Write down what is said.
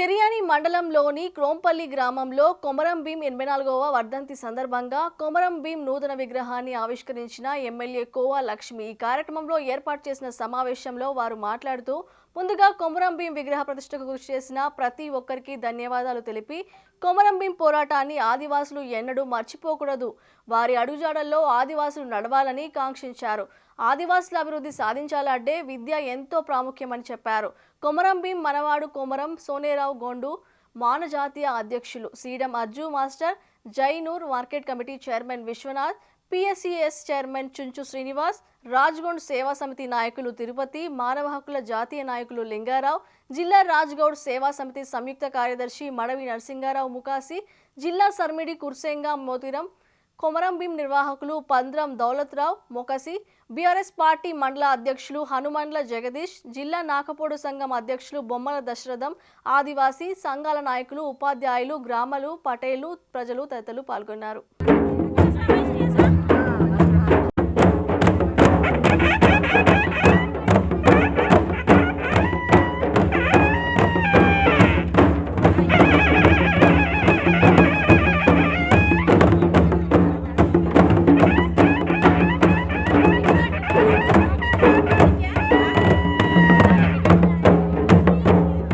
తిరియాని మండలంలోని క్రోంపల్లి గ్రామంలో కొమరం భీం ఎనభై నాలుగవ వర్ధంతి సందర్భంగా కొమరం భీం నూతన విగ్రహాన్ని ఆవిష్కరించిన ఎమ్మెల్యే కోవా లక్ష్మి ఈ కార్యక్రమంలో ఏర్పాటు చేసిన సమావేశంలో వారు మాట్లాడుతూ ముందుగా కొమరం భీం విగ్రహ ప్రతిష్టకు కృషి చేసిన ప్రతి ఒక్కరికి ధన్యవాదాలు తెలిపి కొమరం భీం పోరాటాన్ని ఆదివాసులు ఎన్నడూ మర్చిపోకూడదు. వారి అడుగుజాడల్లో ఆదివాసులు నడవాలని కాంక్షించారు. ఆదివాసుల అభివృద్ధి సాధించాలంటే విద్య ఎంతో ప్రాముఖ్యమని చెప్పారు. కొమరం భీం మనవాడు కొమరం సోనేరావు గోండు మానజాతీయ అధ్యక్షులు Sidam Ajju master Jainoor market committee chairman Vishwanath PSCS chairman Chunchu Srinivas Rajgoud సేవా సమితి నాయకులు తిరుపతి మానవ హక్కుల జాతీయ నాయకులు లింగారావు జిల్లా రాజ్గౌడ్ సేవా సమితి సంయుక్త కార్యదర్శి మడవి నరసింగారావు ముకాసి జిల్లా సర్మిడి కుర్సేంగా మోతిరం కొమరం భీం నిర్వాహకులు పంద్రం దౌలత్రావు మొకసి బీఆర్ఎస్ పార్టీ మండల అధ్యక్షులు హనుమండ్ల జగదీష్ జిల్లా నాకపోడు సంఘం అధ్యక్షులు బొమ్మల దశరథం ఆదివాసీ సంఘాల నాయకులు ఉపాధ్యాయులు గ్రామాలు పటేలు ప్రజలు తదితరులు పాల్గొన్నారు.